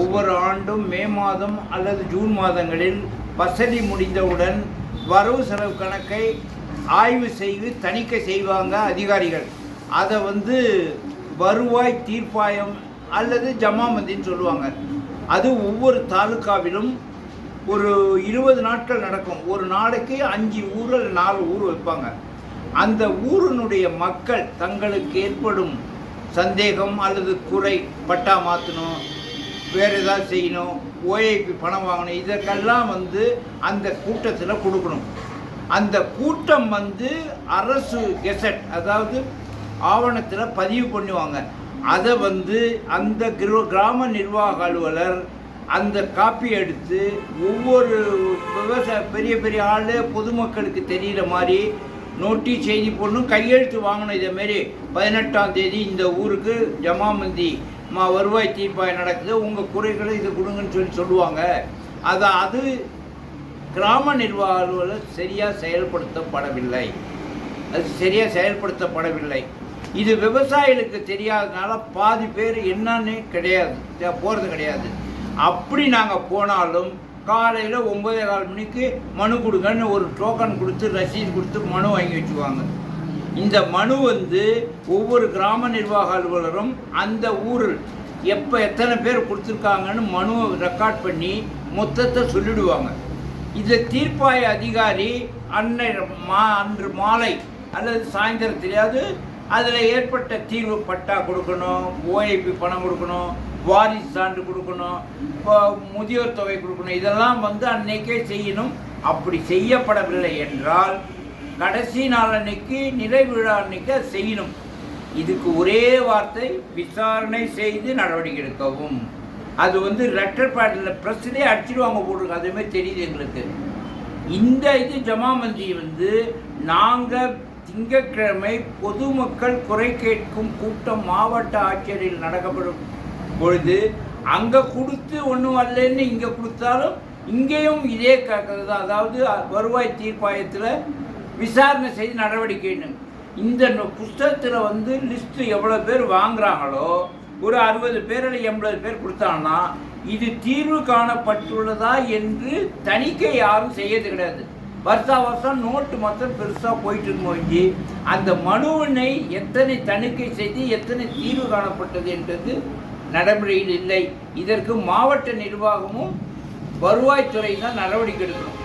ஒவ்வொரு ஆண்டும் மே மாதம் அல்லது ஜூன் மாதங்களில் வசதி முடிந்தவுடன் வரவு செலவு கணக்கை ஆய்வு செய்து தணிக்கை செய்வாங்க அதிகாரிகள். அதை வந்து வருவாய் தீர்ப்பாயம் அல்லது ஜமாமந்தின்னு சொல்லுவாங்க. அது ஒவ்வொரு தாலுக்காவிலும் ஒரு இருபது நாட்கள் நடக்கும். ஒரு நாளைக்கு அஞ்சு ஊர் நாலு ஊர் வைப்பாங்க. அந்த ஊரினுடைய மக்கள் தங்களுக்கு ஏற்படும் சந்தேகம் அல்லது குறை பட்டா மாற்றணும் வேறு ஏதாவது செய்யணும் ஓஏபி பணம் வாங்கணும் இதற்கெல்லாம் வந்து அந்த கூட்டத்தில் கொடுக்கணும். அந்த கூட்டம் வந்து அரசு கெசட் அதாவது ஆவணத்தில் பதிவு பண்ணுவாங்க. அதை வந்து அந்த கிரோ கிராம நிர்வாக அலுவலர் அந்த காப்பி எடுத்து ஒவ்வொரு விவசாய பெரிய பெரிய ஆள் பொதுமக்களுக்கு தெரிகிற மாதிரி நோட்டீஸ் செய்தி போடணும் கையெழுத்து வாங்கணும் இதேமாரி பதினெட்டாம் தேதி இந்த ஊருக்கு ஜமாமந்தி. மா வருவாய் தீர்ப்பாயம் நடக்குது உங்கள் குறைகளை இது கொடுங்கன்னு சொல்லி சொல்லுவாங்க. அதை அது கிராம நிர்வாக அலுவலர் சரியாக செயல்படுத்தப்படவில்லை. அது சரியாக செயல்படுத்தப்படவில்லை. இது விவசாயிகளுக்கு தெரியாதனால பாதி பேர் என்னன்னு கிடையாது. போகிறது கிடையாது. அப்படி நாங்கள் போனாலும் காலையில் ஒம்பதே கால் மணிக்கு மனு கொடுங்கன்னு ஒரு டோக்கன் கொடுத்து ரசீது கொடுத்து மனு வாங்கி வச்சுக்குவாங்க. இந்த மனு வந்து ஒவ்வொரு கிராம நிர்வாக அலுவலரும் அந்த ஊரில் எப்போ எத்தனை பேர் கொடுத்துருக்காங்கன்னு மனுவை ரெக்கார்ட் பண்ணி மொத்தத்தை சொல்லிடுவாங்க. இந்த தீர்ப்பாய அதிகாரி அன்னை மா அன்று மாலை அல்லது சாயந்தரத்திலேயாவது அதில் ஏற்பட்ட தீர்வு பட்டா கொடுக்கணும் ஓஏபி பணம் கொடுக்கணும் வாரிசு சான்று கொடுக்கணும் இப்போ முதியோர் தொகை கொடுக்கணும். இதெல்லாம் வந்து அன்னைக்கே செய்யணும். அப்படி செய்யப்படவில்லை என்றால் கடைசி நாள் அன்னைக்கு நிறைவிழா அன்னைக்கு அதை செய்யணும். இதுக்கு ஒரே வார்த்தை விசாரணை செய்து நடவடிக்கை எடுக்கவும். அது வந்து லெட்டர் பேடில் ப்ரெஸ்லேயே அடிச்சிடுவாங்க போட்டுருக்கு. அதுமாரி தெரியுது எங்களுக்கு. இந்த இது ஜமா மந்தி வந்து நாங்கள் திங்கட்கிழமை பொதுமக்கள் குறை கேட்கும் கூட்டம் மாவட்ட ஆட்சியரில் நடக்கப்படும் பொழுது அங்கே கொடுத்து ஒன்றும் வரலன்னு இங்கே கொடுத்தாலும் இங்கேயும் இதே கேட்கறது தான். அதாவது வருவாய் தீர்ப்பாயத்தில் விசாரணை செய்து நடவடிக்கைன்னு இந்த புஸ்தகத்தில் வந்து லிஸ்ட்டு எவ்வளோ பேர் வாங்குறாங்களோ ஒரு அறுபது பேர் இல்லை எண்பது பேர் கொடுத்தாங்கன்னா இது தீர்வு காணப்பட்டுள்ளதா என்று தணிக்கை யாரும் செய்யறது கிடையாது. வருஷா வருஷம் நோட்டு மொத்தம் பெருசாக போயிட்டு இருக்கும் அந்த மனுவினை எத்தனை தணிக்கை செய்து எத்தனை தீர்வு காணப்பட்டது என்றது நடைமுறையில் இல்லை. இதற்கு மாவட்ட நிர்வாகமும் வருவாய்த்துறை தான் நடவடிக்கை எடுக்கணும்.